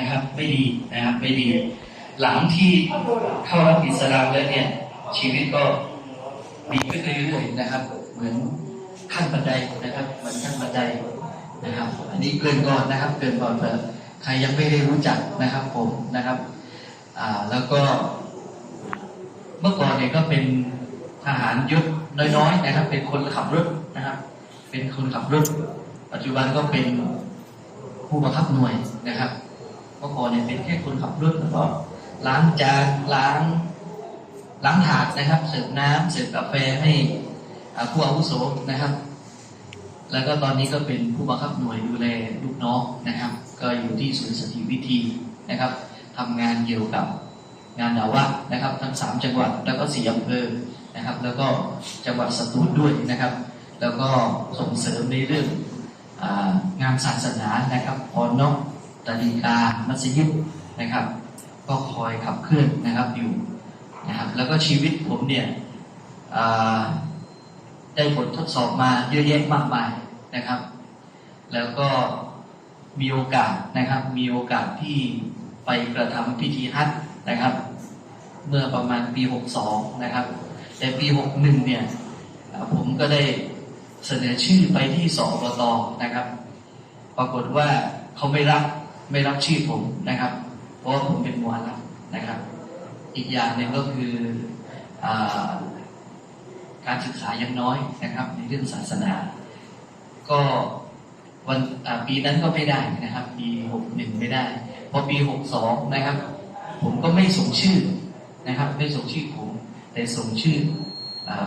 นะครับไม่ดีนะครับไม่ดี หลังที่เข้ารับอิสลามแล้วเนี่ย ชีวิตก็ดีขึ้นเรื่อยๆนะครับ เหมือนขั้นบันไดนะครับ เหมือนขั้นบันไดนะครับ อันนี้เกินก่อนนะครับ เกินก่อนเผื่ใครยังไม่ได้รู้จักนะครับผมนะครับอ่าแล้วก็ เมื่อก่อนเนี่ยก็เป็นทหารยศน้อยๆนะครับ เป็นคนขับรถนะครับ เป็นคนขับรถปัจจุบันก็เป็นผู้บังคับหน่วยนะครับ เมื่อก่อนเนี่ยเป็นแค่คนขับรถแล้วก็ล้างจานล้างล้างถาดนะครับ เสิร์ฟน้ำเสิร์ฟกาแฟให้ผู้อาวุโสนะครับ แล้วก็ตอนนี้ก็เป็นผู้บังคับหน่วยดูแลลูกน้องนะครับ ก็อยู่ที่ศูนย์สถิตวิธีนะครับทำงานเกี่ยวกับงานดาวะนะครับ ทั้งสามจังหวัดแล้วก็สี่อำเภอนะครับ แล้วก็จังหวัดสตูลด้วยนะครับ แล้วก็ส่งเสริมในเรื่องอางานศาสนานะครับพอนอก ตาดีกามัสยิดนะครับ ก็คอยขับเคลื่อนนะครับอยู่นะครับ แล้วก็ชีวิตผมเนี่ยได้ผลทดสอบมาเยอะแยะมากมายนะครับ แล้วก็มีโอกาสนะครับ มีโอกาสที่ไปกระทำพิธีฮัจญ์นะครับ เมื่อประมาณปี 62 นะครับ แต่ปี 61 เนี่ยอ่าผมก็ได้เสนอชื่อไปที่สอบตนะครับ ปรากฏว่าเขาไม่รับ ไม่รับชื่อผมนะครับ เพราะว่าผมเป็นมวลับนะครับ อีกอย่างหนึ่งก็คืออการศึกษายังน้อยนะครับ ในเรื่องศาสนา ก็วันปีนั้นก็ไม่ได้นะครับ ปีหกหนึ่งไม่ได้พอปีหกสองนะครับ ผมก็ไม่ส่งชื่อนะครับ ไม่ส่งชื่อผม แต่ส่งชื่อ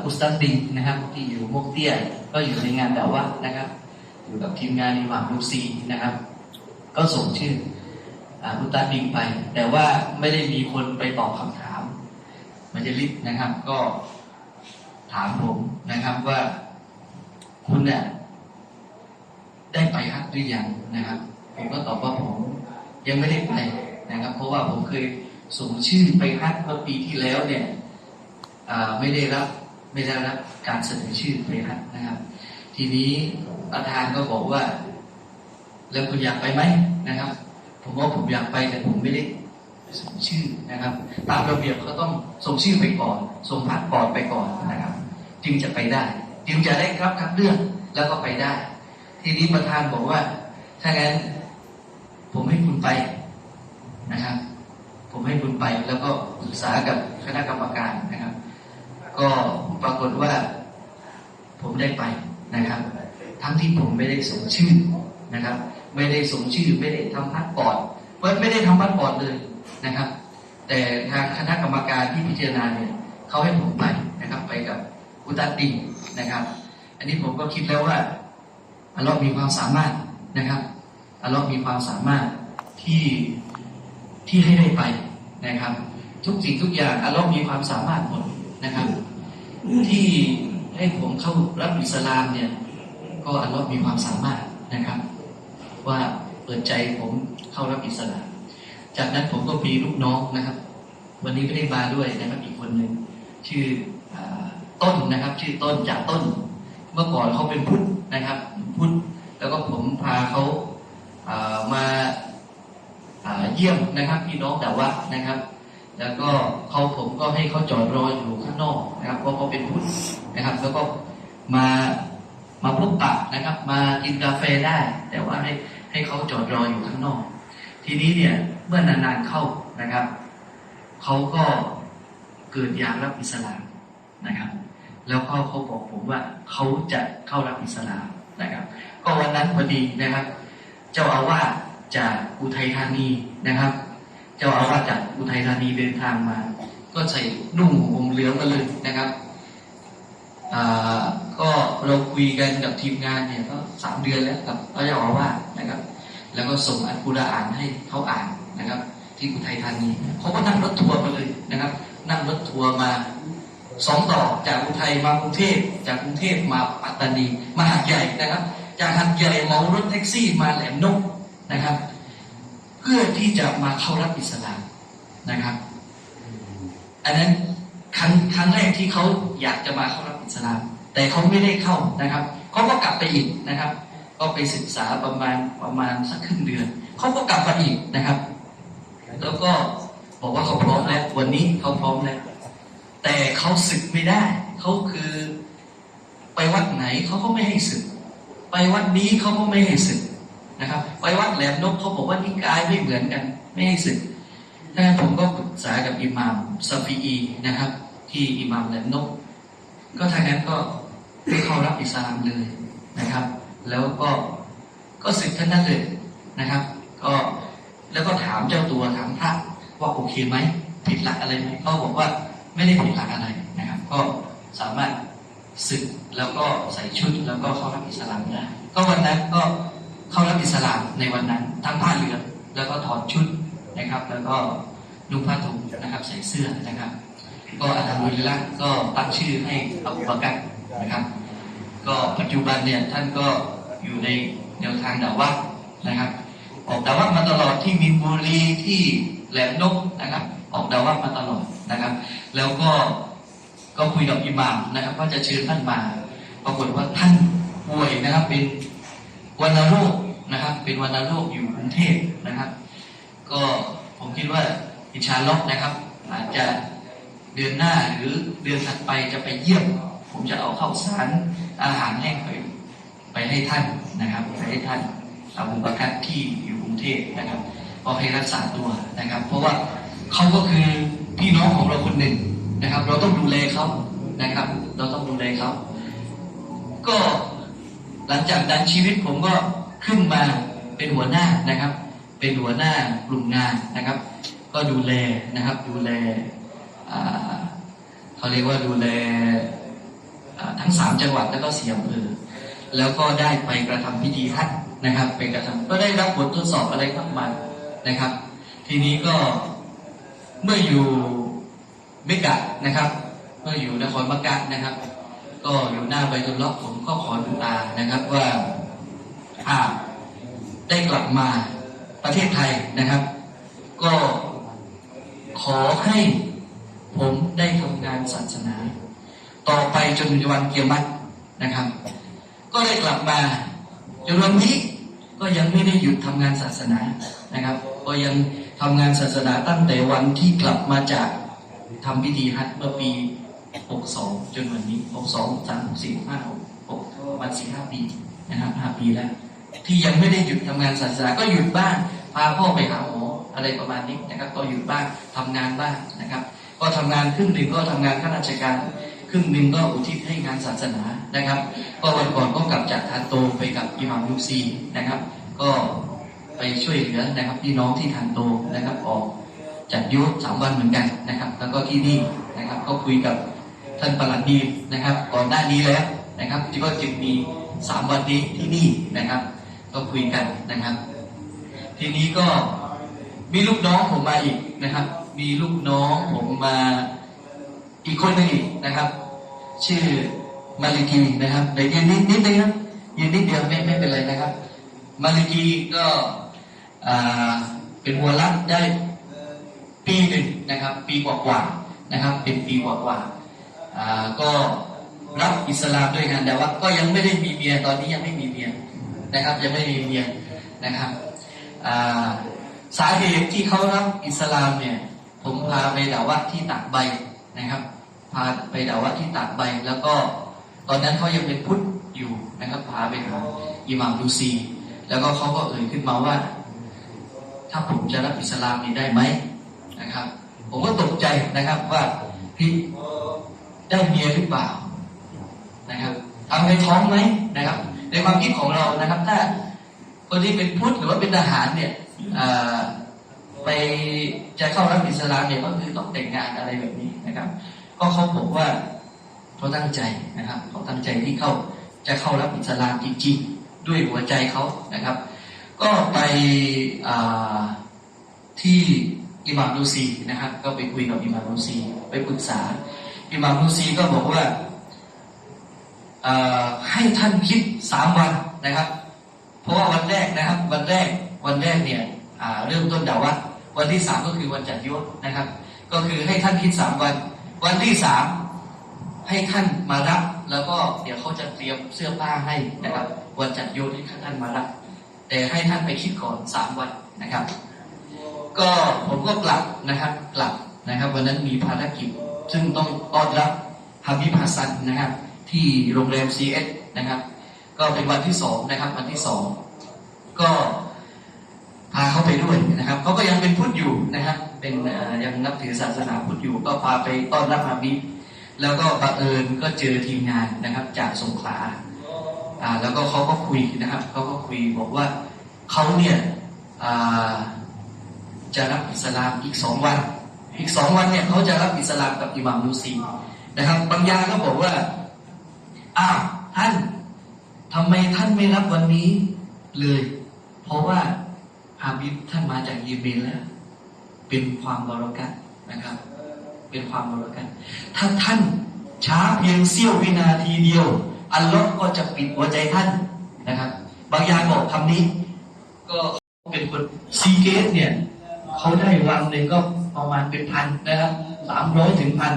อุสตัดดิงนะครับ ที่อยู่มกเตี้ยก็อยู่ในงานดาวะนะครับ อยู่กับทีมงานอิหม่ามลูซีนะครับ ก็ส่งชื่ออาอุสตัดดิงไป แต่ว่าไม่ได้มีคนไปตอบคำถาม มัจลิสนะครับ ก็ถามผมนะครับว่าคุณเนี่ยได้ไปฮัทหรือยังนะครับ ผมก็ตอบว่าผมยังไม่ได้ไปนะครับ เพราะว่าผมเคยส่งชื่อไปฮัทเมื่อปีที่แล้วเนี่ยไม่ได้รับไม่ได้รับการเสนอชื่อไปฮัทนะครับ ทีนี้ประธานก็บอกว่า แล้วคุณอยากไปไหมนะครับ ผมว่าผมอยากไปแต่ผมไม่ได้ส่งชื่อนะครับ ตามระเบียบเขาต้องส่งชื่อไปก่อน ส่งพาสปอร์ตไปก่อนนะครับ จึงจะไปได้ จึงจะได้รับคัดเลือกแล้วก็ไปได้ ทีนี้ประธานบอกว่า ถ้างั้นผมให้คุณไปนะครับ ผมให้คุณไปแล้วก็ปรึกษากับคณะกรรมการนะครับ ก็ปรากฏว่า ผมได้ไปนะครับ ทั้งที่ผมไม่ได้ส่งชื่อนะครับ ไม่ได้ส่งชื่อไม่ได้ทำพัดปอดไม่ได้ทำพัดปอดเลยนะครับ แต่ทางคณะกรรมการที่พิจารณาเนี่ยเขาให้ผมไปนะครับ ไปกับอุตัดดิงนะครับ อันนี้ผมก็คิดแล้วว่าอัลลอฮ์มีความสามารถนะครับอัลลอฮ์มีความสามารถที่ที่ให้ได้ไปนะครับ ทุกสิ่งทุกอย่างอัลลอฮ์มีความสามารถหมดนะครับ ที่ให้ผมเข้ารับอิสลามเนี่ย ก็อัลลอฮ์มีความสามารถนะครับ ว่าเปิดใจผมเข้ารับอิสลามจากนั้นผมก็มีลูกน้องนะครับ วันนี้ไม่ได้มาด้วยนะครับอีกคนหนึ่งชื่ออต้นนะครับ ชื่อต้นจากต้น เมื่อก่อนเขาเป็นพุทธนะครับ พุทธแล้วก็ผมพาเขาามาาเยี่ยมนะครับพี่น้องแต่ว่านะครับ แล้วก็เขาผมก็ให้เขาจอดรออยู่ข้างนอกนะครับเพราะเขาเป็นพุทธนะครับ แล้วก็มามาพบปะนะครับ มากินกาแฟได้ แต่ว่าให้ ให้เขาจอดรออยู่ข้างนอก ทีนี้เนี่ยเมื่อนานๆเข้านะครับเขาก็เกิดอยากรับอิสลามนะครับ แล้วก็เขาบอกผมว่าเขาจะเข้ารับอิสลามนะครับ ก็วันนั้นพอดีนะครับ เจ้าอาวาสจากอุทัยธานีนะครับ เจ้าอาวาสจากอุทัยธานีเดินทางมา ก็ใส่นุ่งห่มเหลืองกันเลยนะครับอ่า เราคุยกันกับทีมงานเนี่ยก็สามเดือนแล้วกับเจ้าอาวาสนะครับ แล้วก็ส่งอัลกุรอานให้เขาอ่านนะครับ ที่อุทัยธานีเขาก็นั่งรถทัวร์มาเลยนะครับ นั่งรถทัวร์มาสองต่อจากอุทัยมากรุงเทพจากกรุงเทพมาปัตตานีมาหาดใหญ่นะครับ จากหาดใหญ่เหมารถแท็กซี่มาแหลมนกนะครับ เพื่อที่จะมาเข้ารับอิสลามนะครับ อันนั้นครั้งครั้งแรกที่เขาอยากจะมาเข้ารับอิสลาม แต่เขาไม่ได้เข้านะครับเขาก็กลับไปอีกนะครับ ก็ไปศึกษาประมาณประมาณสักครึ่งเดือนเขาก็กลับมาอีกนะครับ แล้วก็บอกว่าเขาพร้อมแล้ว วันนี้เขาพร้อมแล้ว แต่เขาศึกไม่ได้เขาคือ ไปวัดไหนเขาก็ไม่ให้ศึก ไปวัดนี้เขาก็ไม่ให้ศึกนะครับ ไปวัดแหลมนกเขาบอกว่านิกายไม่เหมือนกัน ไม่ให้ศึกดังนั้นผมก็ปรึกษากับอิหม่ามซาฟีอีนะครับ ที่อิหม่ามแหลมนก ก็ทางนั้นก็ ไม่เข้ารับอิสลามเลยนะครับ แล้วก็ก็ศึกท่านนั้นเลยนะครับ ก็แล้วก็ถามเจ้าตัวถามพระว่าโอเคไหมผิดหลักอะไรไหมเขาบอกว่าไม่ได้ผิดหลักอะไรนะครับ ก็สามารถศึกแล้วก็ใส่ชุดแล้วก็เข้ารับอิสลามได้ก็วันนั้นก็เข้ารับอิสลามในวันนั้นทั้งผ้าเหลืองแล้วก็ถอดชุดนะครับ แล้วก็นุ่งผ้าถุงนะครับ ใส่เสื้อนะครับ ก็อัลฮัมดุลิลละก็ตั้งชื่อให้อับูบากัร นะครับ ก็ปัจจุบันเนี่ยท่านก็อยู่ในแนวทางดาวัดนะครับ ออกดาวัดมาตลอดที่มีบุรีที่แหลมนกนะครับ ออกดาวัดมาตลอดนะครับ แล้วก็ก็คุยกับอิหม่ามนะครับว่าจะเชิญท่านมา ปรากฏว่าท่านป่วยนะครับเป็นวัณโรคนะครับ เป็นวัณโรคอยู่กรุงเทพนะครับ ก็ผมคิดว่าอิชาลลอฮ์นะครับ อาจจะเดือนหน้าหรือเดือนถัดไปจะไปเยี่ยม ผมจะเอาข้าวสารอาหารแห้งไปไปให้ท่านนะครับไปให้ท่านอาบุบากัรที่อยู่กรุงเทพนะครับก็ให้รักษาตัวนะครับ เพราะว่าเขาก็คือพี่น้องของเราคนหนึ่งนะครับ เราต้องดูแลเขานะครับ เราต้องดูแลเขาก็หลังจากดันชีวิตผมก็ขึ้นมาเป็นหัวหน้านะครับ เป็นหัวหน้ากลุ่มงานนะครับ ก็ดูแลนะครับดูแลเขาเรียกว่าดูแล ทั้งสามจังหวัดแล้วก็เสียอำเภอแล้วก็ได้ไปกระทำพิธีฮัจญ์นะครับไปกระทำก็ได้รับบททดสอบอะไรมากมายนะครับ ทีนี้ก็เมื่ออยู่เมกะนะครับ เมื่ออยู่นครมกะนะครับ ก็อยู่หน้าใบตุลล็อกผมก็ขอดูอานะครับว่าอาได้กลับมาประเทศไทยนะครับ ก็ขอให้ผมได้ทำงานศาสนา ต่อไปจนถึงวันเกียรตินะครับ ก็ได้กลับมาจนวันนี้ก็ยังไม่ได้หยุดทำงานศาสนานะครับ ก็ยังทำงานศาสนาตั้งแต่วันที่กลับมาจากทำพิธีฮัจญ์เมื่อปี 62 จนวันนี้ 62 3 4 5 6 6วัน4 5ปีนะครับ5ปีแล้ว ที่ยังไม่ได้หยุดทำงานศาสนาก็หยุดบ้างพาพ่อไปหาหมออะไรประมาณนี้นะครับ ก็หยุดบ้างทำงานบ้างนะครับ ก็ทำงานครึ่งหนึ่งก็ทำงานข้าราชการ ครึ่งหนึ่งก็อุทิศให้งานศาสนานะครับ ก็วันก่อนก็กลับจากทานโตไปกับอิหม่ามยูซีนะครับ ก็ไปช่วยเหลือนะครับพี่น้องที่ทานโตนะครับออกจัดยุทธสามวันเหมือนกันนะครับ แล้วก็ที่นี่นะครับก็คุยกับท่านประหลัดดีนะครับก่อนหน้านี้แล้วนะครับที่ก็จึงมีสามวันนี้ที่นี่นะครับ ก็คุยกันนะครับ ทีนี้ก็มีลูกน้องผมมาอีกนะครับ มีลูกน้องผมมาอีกคนหนึ่งอีกนะครับ ชื่อมาลิกีนะครับเดี๋ยวยืนนิดนิดนึงครับยืนนิดเดียวไม่ไม่เป็นไรนะครับ มาลิกีก็อ่าเป็นวัวรัดได้ปีหนึ่งนะครับ ปีกว่าๆนะครับ เป็นปีกว่าๆอ่าก็รับอิสลามด้วยกันแต่ว่าก็ยังไม่ได้มีเมียตอนนี้ยังไม่มีเมียนะครับ ยังไม่มีเมียนะครับอ่าสาเหตุที่เขารับอิสลามเนี่ยผมพาไปด่าวัดที่ตากใบนะครับ พาไปด่าวัดที่ตากใบ แล้วก็ตอนนั้นเขายังเป็นพุทธอยู่นะครับ พาไปหาอิหม่ามดูซี แล้วก็เขาก็เอ่ยขึ้นมาว่า ถ้าผมจะรับอิสลามนี่ได้ไหมนะครับ ผมก็ตกใจนะครับว่าพี่ได้เมียหรือเปล่านะครับทำในท้องไหมนะครับ ในความคิดของเรานะครับ ถ้าคนที่เป็นพุทธหรือว่าเป็นทหารเนี่ยไปจะเข้ารับอิสลามเนี่ยก็คือต้องแต่งงานอะไรแบบนี้นะครับ ก็เขาบอกว่าเขาตั้งใจนะครับเขาตั้งใจที่เข้าจะเข้ารับอิสลามจริงๆด้วยหัวใจเขานะครับ ก็ไปที่อิหม่ามลูซีนะครับ ก็ไปคุยกับอิหม่ามลูซีไปปรึกษาอิหม่ามลูซีก็บอกว่าให้ท่านคิดสามวันนะครับ เพราะว่าวันแรกนะครับ วันแรกวันแรกเนี่ยเริ่มต้นดาวัดวันที่สามก็คือวันจัดยศนะครับ ก็คือให้ท่านคิดสามวัน วันที่สามให้ท่านมารับ แล้วก็เดี๋ยวเขาจะเตรียมเสื้อผ้าให้นะครับ วันจัดยศให้ท่านมารับ แต่ให้ท่านไปคิดก่อนสามวันนะครับ ก็ผมก็กลับนะครับกลับนะครับ วันนั้นมีภารกิจ ซึ่งต้องต้อนรับฮาบิบฮัสซันนะครับ ที่โรงแรม CS นะครับ ก็เป็นวันที่สองนะครับ วันที่สองก็ พาเขาไปด้วยนะครับเขาก็ยังเป็นพุทธอยู่นะครับเป็นยังนับถือศาสนาพุทธอยู่ ก็พาไปต้อนรับฮาบิแล้วก็บังเอิญก็เจอทีมงานนะครับจากสงขลาอ่าแล้วก็เขาก็คุยนะครับเขาก็คุยบอกว่าเขาเนี่ยอ่าจะรับอิสลามอีกสองวัน อีกสองวันเนี่ยเขาจะรับอิสลามกับอิหม่ามลูซีนะครับ บางยาก็บอกว่าอ้าวท่านทำไมท่านไม่รับวันนี้เลย เพราะว่า ฮาบิบท่านมาจากเยเมนแล้ว เป็นความบรกัตนะครับ เป็นความบรกัตถ้าท่านช้าเพียงเสี้ยววินาทีเดียว อัลลอฮ์ก็จะปิดหัวใจท่านนะครับ บางยาบอกคำนี้ ก็เป็นคนซีเกตเนี่ยเขาได้วันหนึ่งก็ประมาณเป็นพันนะครับสามร้อยถึงพัน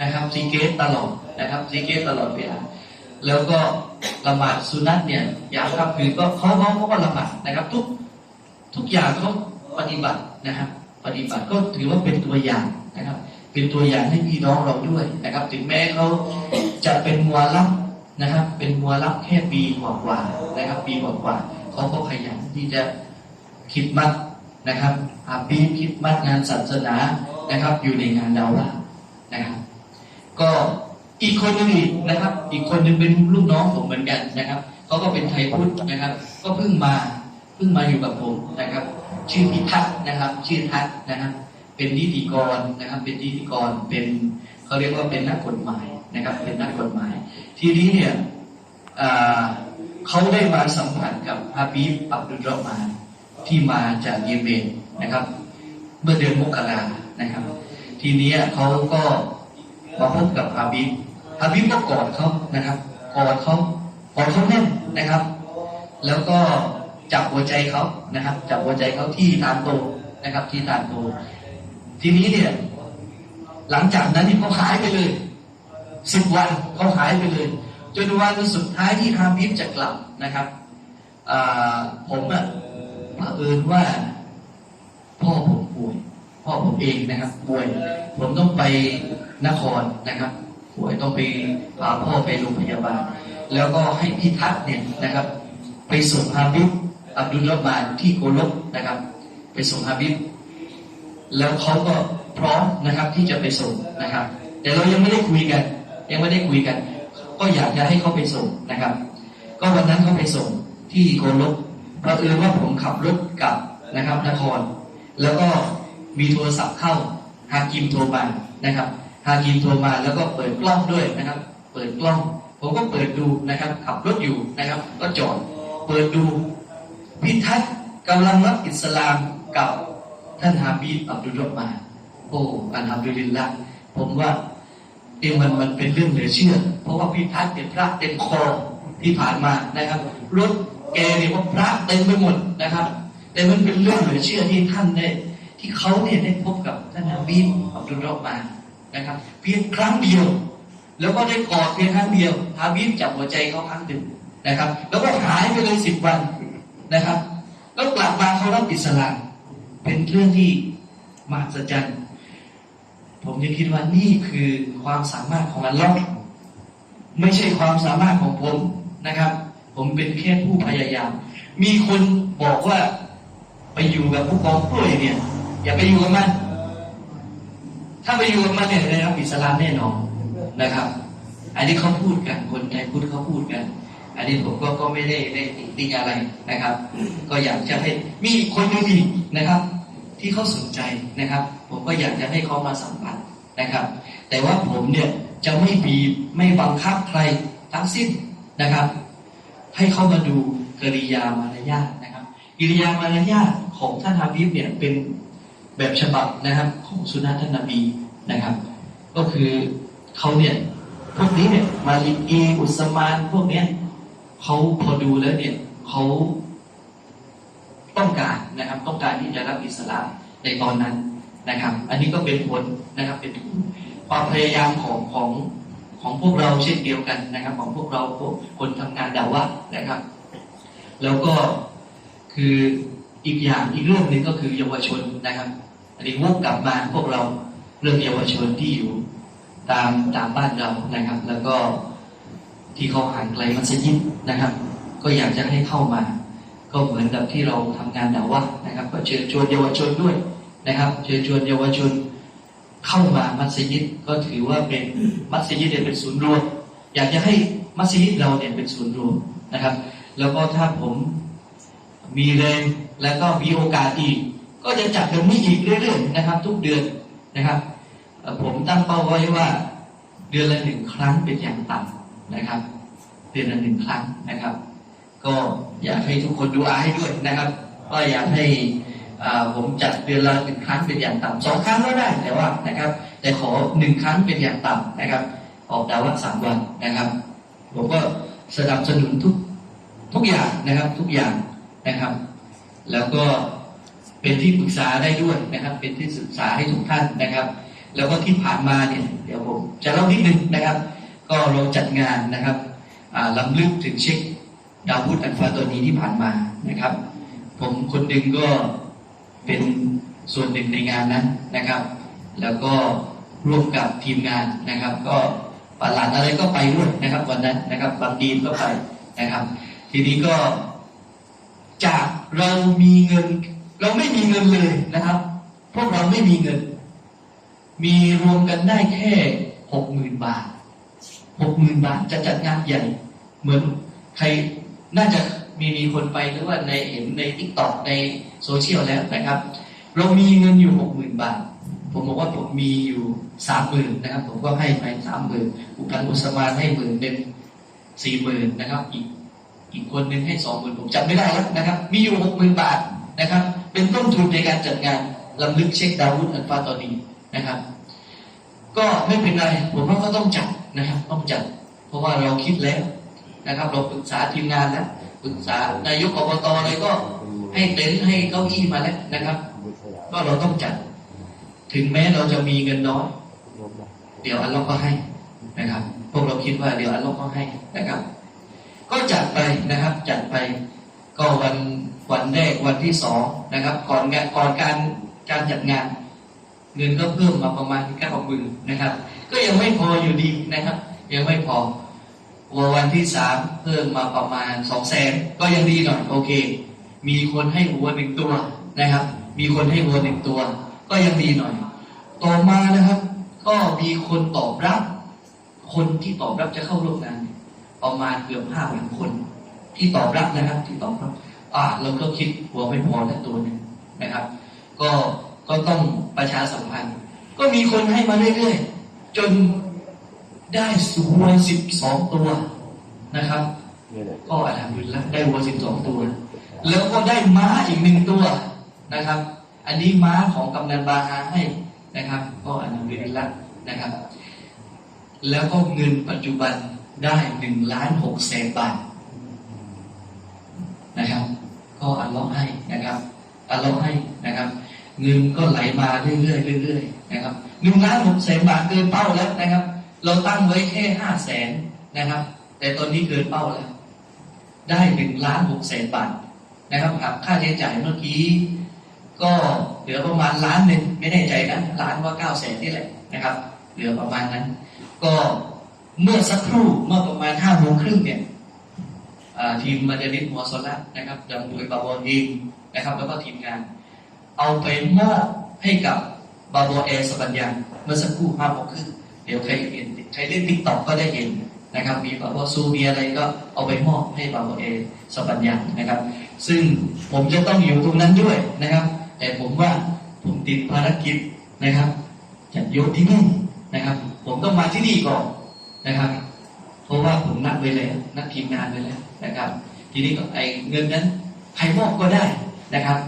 นะครับซีเกตตลอดนะครับซีเกตตลอดเวลาแล้วก็ละหมาดสุนัตเนี่ยอย่างค่ำคืนก็เขาเขาเขาก็ละหมาดนะครับ ทุก ทุกอย่างเขาปฏิบัตินะครับ ปฏิบัติก็ถือว่าเป็นตัวอย่างนะครับ เป็นตัวอย่างให้พี่น้องเราด้วยนะครับ ถึงแม้เขาจะเป็นมัวลับนะครับ เป็นมัวลับแค่ปีกว่าๆนะครับ ปีกว่าๆเขาก็พยายามที่จะคิดมัดนะครับอาปีคิดมัดงานศาสนานะครับ อยู่ในงานดาวว่านะครับ ก็อีกคนหนึงอีกนะครับ อีกคนหนึงเป็นลูกน้องผมเหมือนกันนะครับเขาก็เป็นไทยพุทธนะครับ ก็เพิ่งมา พิ่งมาอยู่กับผมนะครับ ชื่อพิทักษ์นะครับ ชื่อทักษ์นะครับ เป็นนิติกรนะครับ เป็นนิติกรเป็นเขาเรียกว่าเป็นนักกฎหมายนะครับ เป็นนักกฎหมาย ทีนี้เนี่ยเขาได้มาสัมผัสกับฮาบีบอับดุลรอมานที่มาจากเยเมนนะครับ เมื่อเดือนมกรานะครับ ทีนี้เขาก็มาพบกับฮาบิบฮาบิบก็กอดเขานะครับกอดเขากอดเขาแน่นนะครับ แล้วก็ จับหัวใจเขานะครับ จับหัวใจเขาที่ฐานโตนะครับ ที่ฐานโต ทีนี้เนี่ย หลังจากนั้นนี่เขาหายไปเลยสิบวันเขาหายไปเลย จนวันสุดท้ายที่ฮาบิบจะกลับนะครับอ่าผมอะเอิญว่า พ่อผมป่วย พ่อผมเองนะครับ ป่วย ผมต้องไปนครนะครับ ป่วยต้องไปพาพ่อไปโรงพยาบาล แล้วก็ให้พี่ทักษ์เนี่ยนะครับ ไปส่งฮาบิบ อับดุลลบานที่โกลกนะครับ ไปส่งฮาบิบแล้วเขาก็พร้อมนะครับที่จะไปส่งนะครับ แต่เรายังไม่ได้คุยกัน ยังไม่ได้คุยกัน ก็อยากจะให้เขาไปส่งนะครับ ก็วันนั้นเขาไปส่งที่โกลกเพราะเอิญว่าผมขับรถกลับนะครับนคร แล้วก็มีโทรศัพท์เข้าฮากิมโทรมานะครับฮากิมโทรมาแล้วก็เปิดกล้องด้วยนะครับ เปิดกล้อง ผมก็เปิดดูนะครับ ขับรถอยู่นะครับ ก็จอดเปิดดู พิทักษ์กำลังรับอิสลามกับท่านฮาบีบอับดุลรอห์มา โอ้อันฮัมดุลิลละผมว่าเองมันมันเป็นเรื่องเหลือเชื่อ เพราะว่าพิทักษ์เป็นพระเต็มคอที่ผ่านมานะครับรถแกเนี่ยว่าพระเต็มไปหมดนะครับ แต่มันเป็นเรื่องเหลือเชื่อที่ท่านได้ที่เขาเนี่ยได้พบกับท่านฮาบีบอับดุลรอห์มานนะครับ เพียงครั้งเดียว แล้วก็ได้กอดเพียงครั้งเดียวฮาบีบจับหัวใจเขาครั้งหนึ่งนะครับ แล้วก็หายไปเลยสิบวัน นะครับ แล้วกลับมาเขารับอิสลาม เป็นเรื่องที่มหัศจรรย์ ผมจะคิดว่านี่คือความสามารถของอัลลอฮ์ไม่ใช่ความสามารถของผมนะครับ ผมเป็นแค่ผู้พยายาม มีคนบอกว่าไปอยู่กับผู้กองกล้วยเนี่ย อย่าไปอยู่กับมัน ถ้าไปอยู่กับมันเนี่ยได้รับอิสลามแน่นอนนะครับ อันนี้เขาพูดกันคนไทยพุทธเขาพูดกัน อันนี้ผมก็ก็ไม่ได้ได้ติติงอะไรนะครับ ก็อยากจะให้มีคนหนึงอีกนะครับ ที่เขาสนใจนะครับ ผมก็อยากจะให้เขามาสัมผัสนะครับ แต่ว่าผมเนี่ยจะไม่บีบไม่บังคับใครทั้งสิ้นนะครับ ให้เขามาดูกริยามารยาทนะครับกิริยามารยาทของท่านฮาบิบเนี่ยเป็นแบบฉบับนะครับของสุนนะท่านนบีนะครับ ก็คือเขาเนี่ยพวกนี้เนี่ยมาลิกอีอุสมานพวกเนี้ย เขาพอดูแล้วเนี่ยเขาต้องการนะครับ ต้องการที่จะรับอิสลามในตอนนั้นนะครับ อันนี้ก็เป็นผลนะครับเป็นความพยายามของของของพวกเราเช่นเดียวกันนะครับ ของพวกเราพวกคนทำงานดาวะนะครับ แล้วก็คืออีกอย่างอีกเรื่องหนึ่งก็คือเยาวชนนะครับ อันนี้วกกลับมาพวกเราเรื่องเยาวชนที่อยู่ตามตามบ้านเรานะครับ แล้วก็ ที่เขาห่างไกลมัสยิดนะครับ ก็อยากจะให้เข้ามา ก็เหมือนกับที่เราทำงานดาวะนะครับ ก็เชิญชวนเยาวชนด้วยนะครับ เชิญชวนเยาวชนเข้ามามัสยิดก็ถือว่าเป็นมัสยิดเนี่ยเป็นศูนย์รวม อยากจะให้มัสยิดเราเนี่ยเป็นศูนย์รวมนะครับ แล้วก็ถ้าผมมีแรงแล้วก็มีโอกาสอีก ก็จะจัดแบบนี้อีกเรื่อยๆนะครับ ทุกเดือนนะครับ ผมตั้งเป้าไว้ว่าเดือนละหนึ่งครั้งเป็นอย่างต่ำ นะครับเดือนละหนึ่งครั้งนะครับ ก็อยากให้ทุกคนดูอาให้ด้วยนะครับ ก็อยากให้ผมจัดเดือนละหนึ่งครั้งเป็นอย่างต่ำสองครั้งก็ได้แต่ว่านะครับ แต่ขอหนึ่งครั้งเป็นอย่างต่ำนะครับ ออกดาวะสามวันนะครับ ผมก็สนับสนุนทุกทุกอย่างนะครับทุกอย่างนะครับ แล้วก็เป็นที่ปรึกษาได้ด้วยนะครับ เป็นที่ศึกษาให้ทุกท่านนะครับ แล้วก็ที่ผ่านมาเนี่ยเดี๋ยวผมจะเล่านิดนึงนะครับ ก็เราจัดงานนะครับอ่าลำลึกถึงเช็คดาวุฒอันฟ้าตัวนี้ที่ผ่านมานะครับ ผมคนหนึ่งก็เป็นส่วนหนึ่งในงานนั้นนะครับ แล้วก็ร่วมกับทีมงานนะครับ ก็ปาหลานอะไรก็ไปด้วยนะครับ วันนั้นนะครับบางดีนก็ไปนะครับ ทีนี้ก็จากเรามีเงิน เราไม่มีเงินเลยนะครับ พวกเราไม่มีเงิน มีรวมกันได้แค่หกหมื่นบาท หกหมื่นบาทจะจัดงานใหญ่ เหมือนใครน่าจะมีมีคนไปหรือว่าในเห็นในทิกตอกในโซเชียลแล้วนะครับ เรามีเงินอยู่หกหมื่นบาท ผมบอกว่าผมมีอยู่สามหมื่นนะครับ ผมก็ให้ไปสามหมื่นอุปันอุสมานให้หมื่นหนึ่งสี่หมื่นนะครับ อีกอีกคนหนึ่งให้สองหมื่นผมจำไม่ได้แล้วนะครับ มีอยู่หกหมื่นบาทนะครับ เป็นต้นทุนในการจัดงานลำลึกเช็คดาวุฒอันฟาตอนีนะครับ ก็ไม่เป็นไร ผมว่าก็ต้องจัด นะครับ ต้องจัด เพราะว่าเราคิดแล้วนะครับ เราปรึกษาทีมงานแล้วปรึกษานายกอบตอะไรก็ ให้เต็นท์ให้เก้าอี้มาแล้วนะครับก็เราต้องจัด ถึงแม้เราจะมีเงินน้อยเดี๋ยวอัลลอฮ์ก็ให้นะครับ พวกเราคิดว่าเดี๋ยวอัลลอฮ์ก็ให้นะครับ ก็จัดไปนะครับ จัดไป ก็วันวันแรกวันที่สองนะครับ ก่อนงานก่อนการการจัดงาน เงินก็เพิ่มมาประมาณเก้าหมื่นนะครับ ก็ยังไม่พออยู่ดีนะครับ ยังไม่พอวันที่สามเพิ่มมาประมาณสองแสนก็ยังดีหน่อยโอเค มีคนให้วัวหนึ่งตัวนะครับ มีคนให้วัวหนึ่งตัว ก็ยังดีหน่อย ต่อมานะครับ ก็มีคนตอบรับ คนที่ตอบรับจะเข้าร่วมงาน ประมาณเกือบห้าพันคน ที่ตอบรับนะครับ ที่ตอบรับอ่าเราก็คิดหัวไม่พอแล้วตัวนึงนะครับ ก็ ก็ต้องประชาสัมพันธ์ ก็มีคนให้มาเรื่อยๆ จนได้สูวัวสิบสองตัวนะครับ ก็อัลฮัมดุลิละได้วัวสิบสองตัว แล้วก็ได้ม้าอีกหนึ่งตัวนะครับ อันนี้ม้าของกำนันบาฮาให้นะครับ ก็อัลฮัมดุลิลละนะครับ แล้วก็เงินปัจจุบันได้หนึ่งล้านหกแสนบาทนะครับ ก็อัลลอฮ์ให้นะครับอัลลอฮ์ให้นะครับ เงินก็ไหลมาเรื่อยๆเรื่อยๆนะครับหนึ่งล้านหกแสนบาทเกินเป้าแล้วนะครับ เราตั้งไว้แค่ห้าแสนนะครับ แต่ตอนนี้เกินเป้าแล้ว ได้หนึ่งล้านหกแสนบาทนะครับหักค่าใช้จ่ายเมื่อกี้ก็เหลือประมาณล้านหนึ่งไม่แน่ใจนะล้านว่าเก้าแสนนี่แหละนะครับ เหลือประมาณนั้น ก็เมื่อสักครู่เมื่อประมาณห้าโมงครึ่งเนี่ยทีมมาเดลิสมอสละนะครับดำโดยบาบอเองนะครับ แล้วก็ทีมงาน เอาไปมอบให้กับบาโบเอสปัญญาเมื่อสักครู่ห้าโมงครึ่งเดี๋ยวใครเห็นใครเล่นติ๊กต็อกก็ได้เห็นนะครับ มีบาโบซูมีอะไรก็เอาไปมอบให้บาโบเอสปัญญานะครับ ซึ่งผมจะต้องอยู่ตรงนั้นด้วยนะครับ แต่ผมว่าผมติดภารกิจนะครับจะอยู่ที่นี่นะครับ ผมต้องมาที่นี่ก่อนนะครับเพราะว่าผมนัดไว้แล้วนัดทีมงานไว้แล้วนะครับ ทีนี้ก็ไอเงินนั้นใครมอบก็ได้นะครับ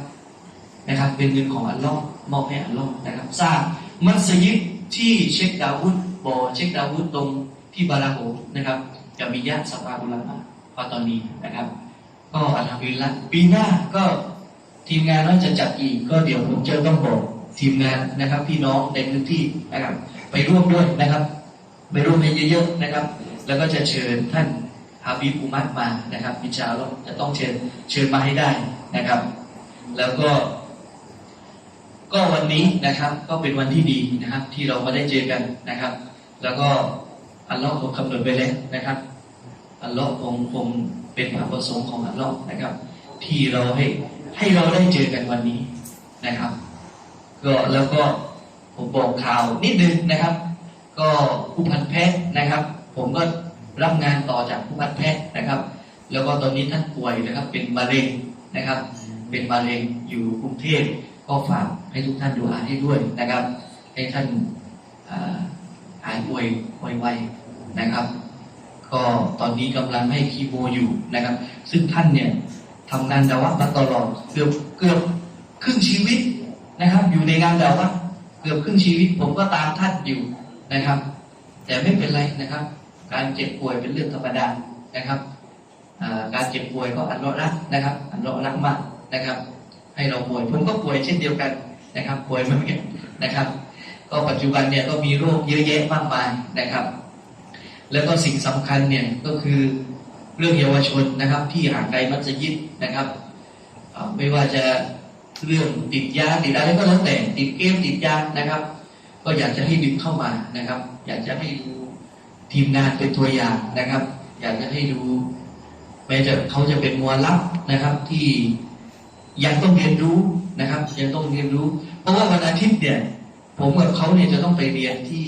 นะครับ เป็นเงินของอัลลอฮ์มอบให้อัลลอฮ์นะครับสร้างมัสยิดที่เชคดาวุฒบ่อเชคดาวุฒตรงที่บาราโฮนะครับจะมีญาติสภาอุลามะพอตอนนี้นะครับ ก็อัลฮัมดุลิลละปีหน้าก็ทีมงานว่าจะจัดอีก ก็เดี๋ยวผมจะต้องบอกทีมงานนะครับ พี่น้องในพื้นที่นะครับ ไปร่วมด้วยนะครับ ไปร่วมให้เยอะๆนะครับ แล้วก็จะเชิญท่านฮาบิบอุมัตมานะครับอินชาอัลลอฮ์จะต้องเชิญเชิญมาให้ได้นะครับ แล้วก็ ก็วันนี้นะครับก็เป็นวันที่ดีนะครับ ที่เรามาได้เจอกันนะครับ แล้วก็อัลลอฮ์คงกำหนดไปแล้วนะครับอัลลอฮ์คงคงเป็นพระประสงค์ของอัลลอฮ์นะครับ ที่เราให้ให้เราได้เจอกันวันนี้นะครับ ก็แล้วก็ผมบอกข่าวนิดนึงนะครับ ก็ผู้พันแพทย์นะครับ ผมก็รับงานต่อจากผู้พันแพทย์นะครับ แล้วก็ตอนนี้ท่านป่วยนะครับ เป็นมะเร็งนะครับ เป็นมะเร็งอยู่กรุงเทพ ก็ฝากให้ทุกท่านดูอาให้ด้วยนะครับ ให้ท่านหายป่วยไวๆนะครับ ก็ตอนนี้กำลังให้คีโมอยู่นะครับ ซึ่งท่านเนี่ยทำงานดาวัมาตลอดเกือบเกือบครึ่งชีวิตนะครับ อยู่ในงานดาวัตเกือบครึ่งชีวิตผมก็ตามท่านอยู่นะครับ แต่ไม่เป็นไรนะครับ การเจ็บป่วยเป็นเรื่องธรรมดานะครับการเจ็บป่วยก็อันเลาะรักนะครับ อันเลาะรักมากนะครับ ให้เราป่วยผมก็ป่วยเช่นเดียวกันนะครับป่วยเหมือนกันนะครับ ก็ปัจจุบันเนี่ยก็มีโรคเยอะแยะมากมายนะครับ แล้วก็สิ่งสำคัญเนี่ยก็คือเรื่องเยาวชนนะครับที่ห่างไกลมัสยิดนะครับ ไม่ว่าจะเรื่องติดยาติดอะไรก็แล้วแต่ติดเกมติดยานะครับ ก็อยากจะให้ดึงเข้ามานะครับ อยากจะให้ดูทีมงานเป็นตัวอย่างนะครับ อยากจะให้ดูแม้จะเขาจะเป็นมัวลับนะครับที่ ยังต้องเรียนรู้นะครับ ยังต้องเรียนรู้ เพราะว่าวันอาทิตย์เนี่ย ผมกับเขาเนี่ยจะต้องไปเรียนที่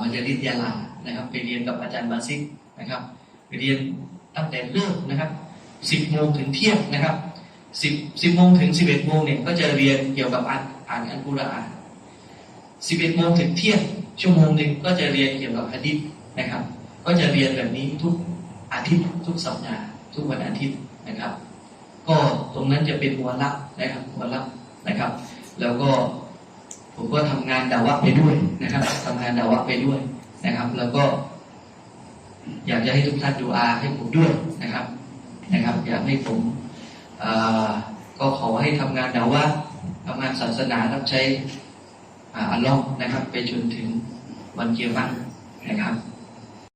มัจริยาลานะครับ ไปเรียนกับอาจารย์บาซิกนะครับ ไปเรียนตั้งแต่เริ่มนะครับสิบโมงถึงเที่ยงนะครับสิบสิบโมงถึงสิบเอ็ดโมงเนี่ยก็จะเรียนเกี่ยวกับอ่านอ่านอัลกุรอานสิบเอ็ดโมงถึงเที่ยงชั่วโมงหนึ่งก็จะเรียนเกี่ยวกับฮะดิษนะครับ ก็จะเรียนแบบนี้ทุกอาทิตย์ทุกสัปดาห์ทุกวันอาทิตย์นะครับ ก็ตรงนั้นจะเป็นหัวลับนะครับหัวลับนะครับ แล้วก็ผมก็ทำงานดาวะไปด้วยนะครับทำงานดาวะไปด้วยนะครับ แล้วก็ อยากจะให้ทุกท่านดูอาให้ผมด้วยนะครับ นะครับ อยากให้ผมก็ขอให้ทำงานดาวะทำงานศาสนารับใช้อ่าอัลลอฮ์นะครับ ไปจนถึงวันเกียรตินะครับ